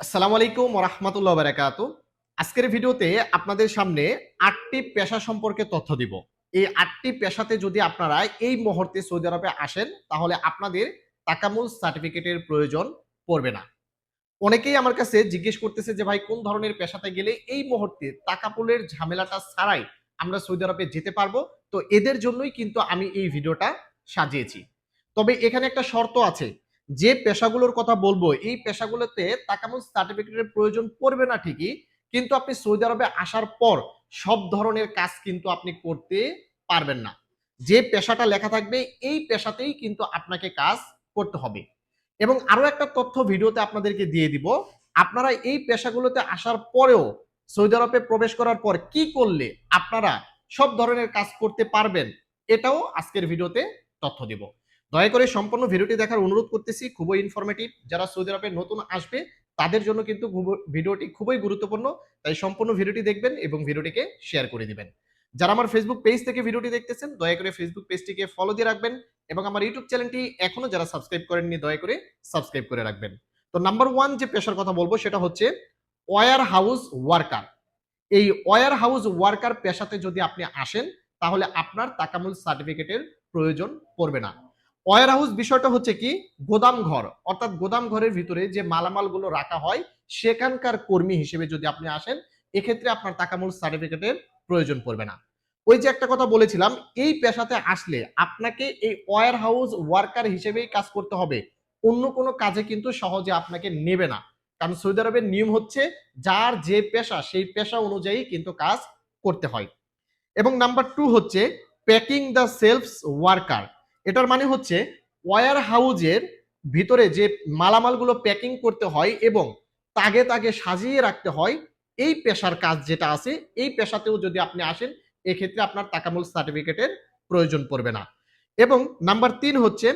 আসসালামু আলাইকুম রহমতুল্লাহ বারাকাত আজকের ভিডিওতে আপনাদের সামনে আটটি পেশা সম্পর্কে তথ্য দিব। এই আটটি পেশাতে যদি আপনারা এই মুহূর্তে সৌদি আরবে আসেন, তাহলে আপনাদের তাকামুল সার্টিফিকেটের প্রয়োজন পড়বে না। অনেকেই আমার কাছে জিজ্ঞেস করতেছে যে, ভাই, কোন ধরনের পেশাতে গেলে এই মুহূর্তে তাকাপুলের ঝামেলাটা ছাড়াই আমরা সৌদি আরবে যেতে পারব? তো এদের জন্যই কিন্তু আমি এই ভিডিওটা সাজিয়েছি। তবে এখানে একটা শর্ত আছে। যে পেশাগুলোর কথা বলব, এই পেশাগুলোতে তাকামুল সার্টিফিকেটের প্রয়োজন পড়বে না ঠিকই, কিন্তু আপনি সৌদি আরবে আসার পর সব ধরনের কাজ কিন্তু আপনি করতে পারবেন না। যে পেশাটা লেখা থাকবে, এই পেশাতেই কিন্তু আপনাকে কাজ করতে হবে। এবং আরও একটা তথ্য ভিডিওতে আপনাদেরকে দিয়ে দিব, আপনারা এই পেশাগুলোতে আসার পরেও সৌদি আরবে প্রবেশ করার পর কি করলে আপনারা সব ধরনের কাজ করতে পারবেন, এটাও আজকের ভিডিওতে তথ্য দিব। দয়া করে সম্পূর্ণ ভিডিওটি দেখার অনুরোধ করতেছি, খুবই ইনফরমেটিভ যারা সৌদি আরবে নতুন আসবে, তাদের জন্য কিন্তু ভিডিওটি খুবই গুরুত্বপূর্ণ। তাই সম্পূর্ণ ভিডিওটি দেখবেন এবং ভিডিওটিকে শেয়ার করে দিবেন। যারা আমার ফেসবুক পেজ থেকে ভিডিওটি দেখতেছেন, দয়া করে ফেসবুক পেজটিকে ফলো দিয়ে রাখবেন এবং আমার ইউটিউব চ্যানেলটি এখনও যারা সাবস্ক্রাইব করেননি, দয়া করে সাবস্ক্রাইব করে রাখবেন। তো নাম্বার ওয়ান যে পেশার কথা বলব, সেটা হচ্ছে ওয়ার হাউস ওয়ার্কার এই ওয়ার হাউস ওয়ার্কার পেশাতে যদি আপনি আসেন, তাহলে আপনার তাকামুল সার্টিফিকেটের প্রয়োজন পড়বে না। ওয়ার হাউস বিষয়টা হচ্ছে কি? গোদাম ঘর। অর্থাৎ গোদাম ঘরের ভিতরে যে মালামালগুলো রাখা হয়, সেখানকার কর্মী হিসেবে যদি আপনি আসেন, এক্ষেত্রে আপনার তাকামুল সার্টিফিকেটের প্রয়োজন পড়বে না। ওই যে একটা কথা বলেছিলাম, এই পেশাতে আসলে আপনাকে এই ওয়ার হাউস ওয়ার্কার হিসেবেই কাজ করতে হবে। অন্য কোনো কাজে কিন্তু সহজে আপনাকে নেবে না। কারণ সৌদি আরবের নিয়ম হচ্ছে, যার যে পেশা, সেই পেশা অনুযায়ী কিন্তু কাজ করতে হয়। এবং নাম্বার টু হচ্ছে প্যাকিং দ্য সেলফস ওয়ার্কার এটার মানে হচ্ছে ওয়ার হাউজের ভিতরে যে মালামালগুলো প্যাকিং করতে হয় এবং তাগে তাগে সাজিয়ে রাখতে হয়, এই পেশার কাজ যেটা আছে, এই পেশাতেও যদি আপনি আসেন, এক্ষেত্রে আপনার তাকামুল সার্টিফিকেটের প্রয়োজন পড়বে না। এবং নাম্বার তিন হচ্ছে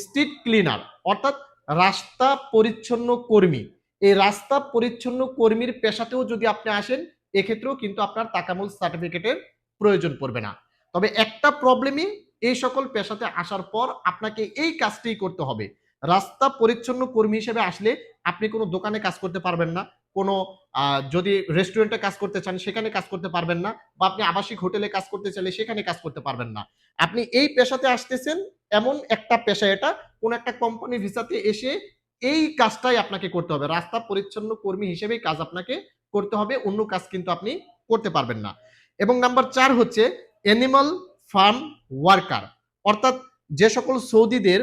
স্ট্রিট ক্লিনার অর্থাৎ রাস্তা পরিচ্ছন্ন কর্মী। এই রাস্তা পরিচ্ছন্ন কর্মীর পেশাতেও যদি আপনি আসেন, এক্ষেত্রেও কিন্তু আপনার তাকামুল সার্টিফিকেটের প্রয়োজন পড়বে না। তবে একটা প্রবলেমই এই সকল পেশাতে আসার পর আপনাকে এই কাজটি করতে হবে। রাস্তা পরিচ্ছন্ন কর্মী হিসেবে আসলে আপনি কোনো দোকানে কাজ করতে পারবেন না, কোনো যদি রেস্টুরেন্টে কাজ করতে চান সেখানে কাজ করতে পারবেন না বা আপনি আবাসিক হোটেলে কাজ করতে চাইলে সেখানে কাজ করতে পারবেন না। আপনি এই পেশাতে আসতেছেন এমন একটা পেশা এটা, কোন একটা কোম্পানি ভিসাতে এসে এই কাজটাই আপনাকে করতে হবে। রাস্তা পরিচ্ছন্ন কর্মী হিসেবেই কাজ আপনাকে করতে হবে, অন্য কাজ কিন্তু আপনি করতে পারবেন না। এবং নাম্বার চার হচ্ছে অ্যানিমাল ফার্ম ওয়ার্কার অর্থাৎ যে সকল সৌদিদের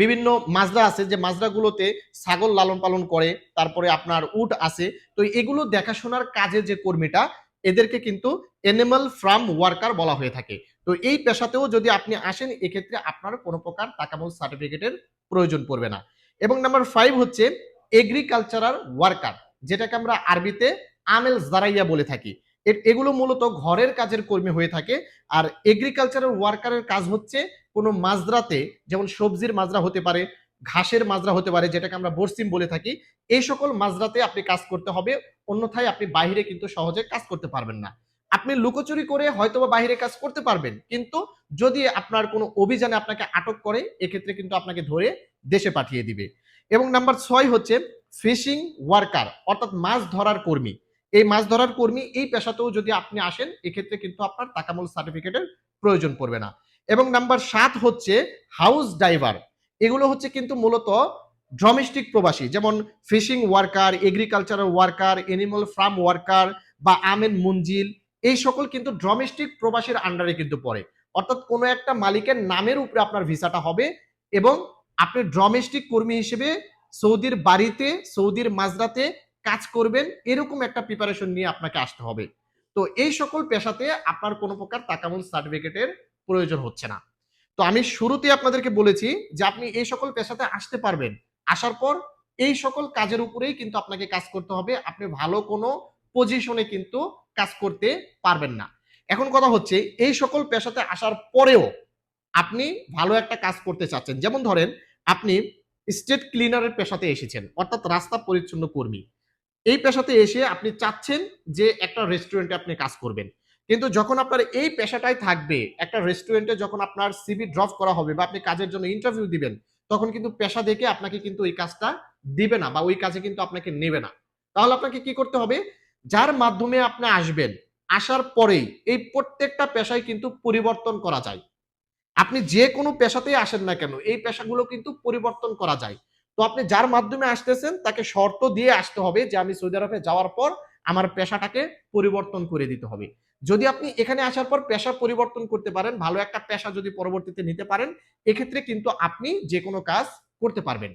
বিভিন্ন মাজরা আছে, যে মাজরাগুলোতে ছাগল লালন পালন করে, তারপরে আপনার উট আছে, তো এগুলো দেখাশোনার কাজে যে কর্মীটা, এদেরকে কিন্তু এনিম্যাল ফার্ম ওয়ার্কার বলা হয়ে থাকে। তো এই পেশাতেও যদি আপনি আসেন, এক্ষেত্রে আপনার কোনো প্রকার তাকামুল সার্টিফিকেটের প্রয়োজন পড়বে না। এবং নাম্বার ফাইভ হচ্ছে এগ্রিকালচারাল ওয়ার্কার যেটাকে আমরা আরবিতে আমেল জারাইয়া বলে থাকি। এগুলো মূলত ঘরের কাজের কর্মী হয়ে থাকে। আর এগ্রিকালচারাল ওয়ার্কারের কাজ হচ্ছে কোনো মাজরাতে, যেমন সবজির মাজরা হতে পারে, ঘাসের মাজরা হতে পারে, যেটাকে আমরা বরসিম বলে থাকি, এই সকল মাজরাতে আপনি কাজ করতে হবে, অন্যথায় আপনি বাইরে কিন্তু সহজে কাজ করতে পারবেন না। আপনি লুকোচুরি করে হয়তোবা বাইরে কাজ করতে পারবেন, কিন্তু যদি আপনার কোনো অভিযানে আপনাকে আটক করে, এক্ষেত্রে কিন্তু আপনাকে ধরে দেশে পাঠিয়ে দিবে। এবং নাম্বার ছয় হচ্ছে ফিশিং ওয়ার্কার অর্থাৎ মাছ ধরার কর্মী। এই মাছ ধরার কর্মী এই পেশাতেও যদি আপনি আসেন, এক্ষেত্রে কিন্তু আপনার তাকামুল সার্টিফিকেটের প্রয়োজন পড়বে না। এবং নাম্বার সাত হচ্ছে হাউস ড্রাইভার এগুলো হচ্ছে কিন্তু মূলত ডোমেস্টিক প্রবাসী, যেমন fishing worker agricultural worker animal farm worker বা আমেন মঞ্জিল, এই সকল কিন্তু ডোমেস্টিক প্রবাসীর আন্ডারে কিন্তু পড়ে। অর্থাৎ কোনো একটা মালিকের নামের উপরে আপনার ভিসাটা হবে এবং আপনি ডোমেস্টিক কর্মী হিসেবে সৌদির বাড়িতে, সৌদির মাজরাতে কাজ করবেন, এরকম একটা প্রিপারেশন নিয়ে আপনাকে আসতে হবে। তো এই সকল পেশাতে আপনার কোনো প্রকার তাকামুল সার্টিফিকেটের প্রয়োজন হচ্ছে না। তো আমি শুরুতে আপনাদেরকে বলেছি যে আপনি এই সকল পেশাতে আসতে পারবেন। আসার পর এই সকল কাজের উপরেই কিন্তু আপনাকে কাজ করতে হবে। আপনি ভালো কোনো পজিশনে কিন্তু কাজ করতে পারবেন না। এখন কথা হচ্ছে, এই সকল পেশাতে আসার পরেও আপনি ভালো একটা কাজ করতে চাচ্ছেন। যেমন ধরেন, আপনি স্টেট ক্লিনারের পেশাতে এসেছেন, অর্থাৎ রাস্তা পরিচ্ছন্ন কর্মী। এই পেশাতে এসে আপনি চাচ্ছেন যে একটা রেস্টুরেন্টে আপনি কাজ করবেন। কিন্তু যখন আপনার এই পেশাটাই থাকবে, একটা রেস্টুরেন্টে যখন আপনার সিভি ড্রপ করা হবে বা আপনি কাজের জন্য ইন্টারভিউ দিবেন, তখন কিন্তু পেশা দেখে আপনাকে কিন্তু ওই কাজটা দিবে না বা ওই কাজে কিন্তু আপনাকে নেবে না। তাহলে আপনাকে কি করতে হবে? যার মাধ্যমে আপনি আসবেন, আসার পরেই এই প্রত্যেকটা পেশায় কিন্তু পরিবর্তন করা যায়। আপনি যে কোনো পেশাতেই আসেন না কেন, এই পেশাগুলো কিন্তু পরিবর্তন করা যায়। তো আপনি যার মাধ্যমে আসতেছেন, তাকে শর্ত দিয়ে আসতে হবে যে আমি সৌদি আরবে যাওয়ার পর আমার পেশাটাকে পরিবর্তন করে দিতে হবে। যদি আপনি এখানে আসার পর পেশা পরিবর্তন করতে পারেন, ভালো একটা পেশা যদি পরবর্তীতে নিতে পারেন, এক্ষেত্রে কিন্তু আপনি যে কোনো কাজ করতে পারবেন।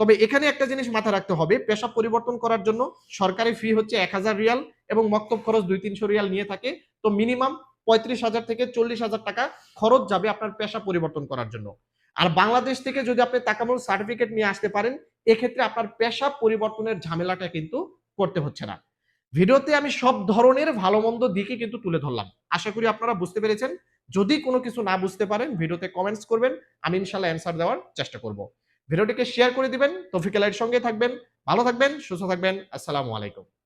তবে এখানে একটা জিনিস মাথায় রাখতে হবে, পেশা পরিবর্তন করার জন্য সরকারি ফি হচ্ছে এক হাজার রিয়াল এবং মক্তব খরচ দুই তিনশো রিয়াল নিয়ে থাকে। তো মিনিমাম পঁয়ত্রিশ হাজার থেকে চল্লিশ হাজার টাকা খরচ যাবে আপনার পেশা পরিবর্তন করার জন্য। আর বাংলাদেশ থেকে যদি আপনি তাকামুল সার্টিফিকেট নিয়ে আসতে পারেন, এক্ষেত্রে আপনার পেশা পরিবর্তনের ঝামেলাটা কিন্তু করতে হচ্ছে না। ভিডিওতে আমি সব ধরনের ভালো মন্দ দিকে কিন্তু তুলে ধরলাম। আশা করি আপনারা বুঝতে পেরেছেন। যদি কোনো কিছু না বুঝতে পারেন, ভিডিওতে কমেন্টস করবেন, আমি ইনশাল্লাহ অ্যান্সার দেওয়ার চেষ্টা করব। ভিডিওটিকে শেয়ার করে দিবেন। তফিক সঙ্গে থাকবেন। ভালো থাকবেন, সুস্থ থাকবেন। আসসালামু আলাইকুম।